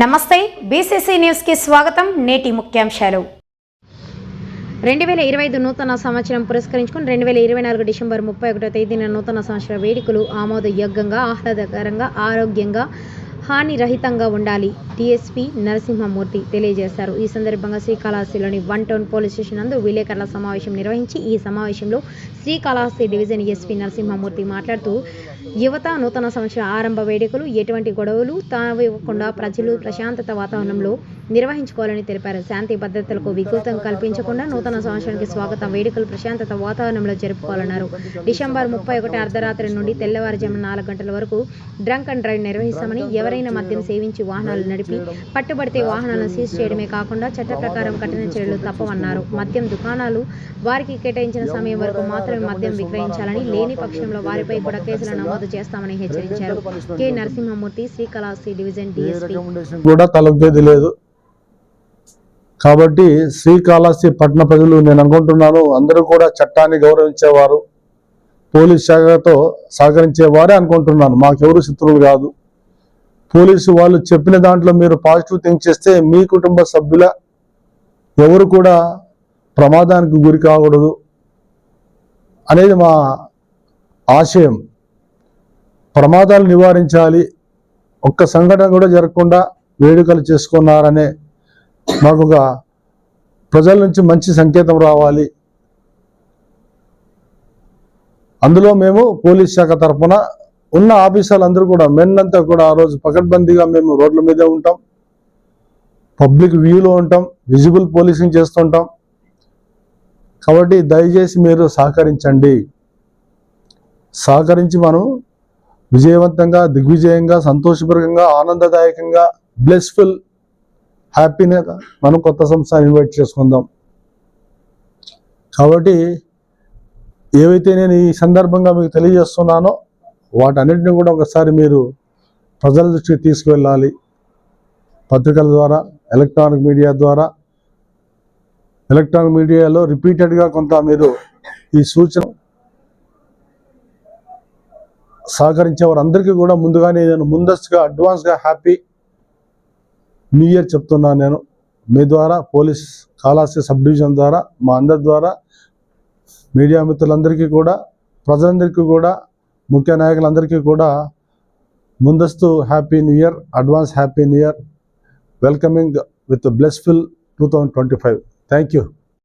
నమస్తే బీసీసీ న్యూస్కి స్వాగతం నేటి ముఖ్యాంశాలు. రెండు వేల ఇరవై ఐదు నూతన సంవత్సరం పురస్కరించుకుని రెండు వేల ఇరవై నాలుగు డిసెంబర్ ముప్పై ఒకటో తేదీన నూతన సంవత్సర వేడుకలు ఆమోదయోగ్యంగా ఆహ్లాదకరంగా ఆరోగ్యంగా హానిరహితంగా ఉండాలి. టీఎస్పీ నరసింహమూర్తి తెలియజేశారు. ఈ సందర్భంగా శ్రీకాళహస్తిలోని వన్ టౌన్ పోలీస్ స్టేషన్ నందు విలేకరుల సమావేశం నిర్వహించి ఈ సమావేశంలో శ్రీకాళహస్తి డివిజన్ ఎస్పీ నరసింహమూర్తి మాట్లాడుతూ యువత నూతన సంవత్సర ఆరంభ వేడుకలు ఎటువంటి గొడవలు తావివ్వకుండా ప్రజలు ప్రశాంతత వాతావరణంలో నిర్వహించుకోవాలని తెలిపారు. శాంతి భద్రతలకు వికృతం కల్పించకుండా నూతన సంవత్సరానికి స్వాగత వేడుకలు ప్రశాంతత వాతావరణంలో జరుపుకోవాలన్నారు. డిసెంబర్ ముప్పై ఒకటి అర్ధరాత్రి నుండి తెల్లవారుజామున నాలుగు గంటల వరకు డ్రంక్ అండ్ డ్రైవ్ నిర్వహిస్తామని ఎవరు ఎవరైనా మద్యం సేవించి వాహనాలు నడిపి పట్టుబడితే వాహనాలను సీజ్ చేయడమే కాకుండా చట్ట ప్రకారం కఠిన చర్యలు తప్పవన్నారు. మద్యం దుకాణాలు వారికి కేటాయించిన సమయం వరకు మాత్రమే మద్యం విక్రయించాలని లేని పక్షంలో వారిపై కూడా కేసులు నమోదు చేస్తామని హెచ్చరించారు. K. Narasimhamurthy Srikalahasti division DSP. కూడా తలొగ్గేది లేదు. కాబట్టి శ్రీకాళహస్తి పట్టణ ప్రజలు నేను అనుకుంటున్నాను అందరూ కూడా చట్టాన్ని గౌరవించేవారు పోలీస్ శాఖతో సహకరించేవారే అనుకుంటున్నాను. మాకెవరు శత్రువులు కాదు. పోలీసు వాళ్ళు చెప్పిన దాంట్లో మీరు పాజిటివ్ థింక్ చేస్తే మీ కుటుంబ సభ్యుల ఎవరు కూడా ప్రమాదానికి గురి కాకూడదు అనేది మా ఆశయం. ప్రమాదాలు నివారించాలి. ఒక్క సంఘటన కూడా జరగకుండా వేడుకలు చేసుకున్నారనే మాకు ఒక ప్రజల నుంచి మంచి సంకేతం రావాలి. అందులో మేము పోలీస్ శాఖ తరఫున ఉన్న ఆఫీసర్లు అందరూ కూడా మెన్ అంతా కూడా ఆ రోజు పకడ్బందీగా మేము రోడ్ల మీదే ఉంటాం. పబ్లిక్ వ్యూలో ఉంటాం విజిబుల్ పోలీసింగ్ చేస్తుంటాం. కాబట్టి దయచేసి మీరు సహకరించండి. సహకరించి మనం విజయవంతంగా దిగ్విజయంగా సంతోషపూర్వకంగా ఆనందదాయకంగా బ్లెస్ఫుల్ హ్యాపీనెస్ మనం కొత్త సంస్థ ఇన్వైట్ చేసుకుందాం. కాబట్టి ఏవైతే నేను ఈ సందర్భంగా మీకు తెలియజేస్తున్నానో వాటన్నిటిని కూడా ఒకసారి మీరు ప్రజల దృష్టికి తీసుకువెళ్ళాలి. పత్రికల ద్వారా ఎలక్ట్రానిక్ మీడియా ద్వారా. ఎలక్ట్రానిక్ మీడియాలో రిపీటెడ్గా కొంత మీరు ఈ సూచన సహకరించే వారందరికీ కూడా ముందుగానే నేను ముందస్తుగా అడ్వాన్స్గా హ్యాపీ న్యూ ఇయర్ చెప్తున్నాను నేను. మీ ద్వారా పోలీస్ కాళహస్తి సబ్ డివిజన్ ద్వారా మా అందరి ద్వారా మీడియా మిత్రులందరికీ కూడా ప్రజలందరికీ కూడా ముఖ్య నాయకులందరికీ కూడా ముందస్తు happy new year advance happy new year welcoming with blessful two thousand twenty five. Thank you.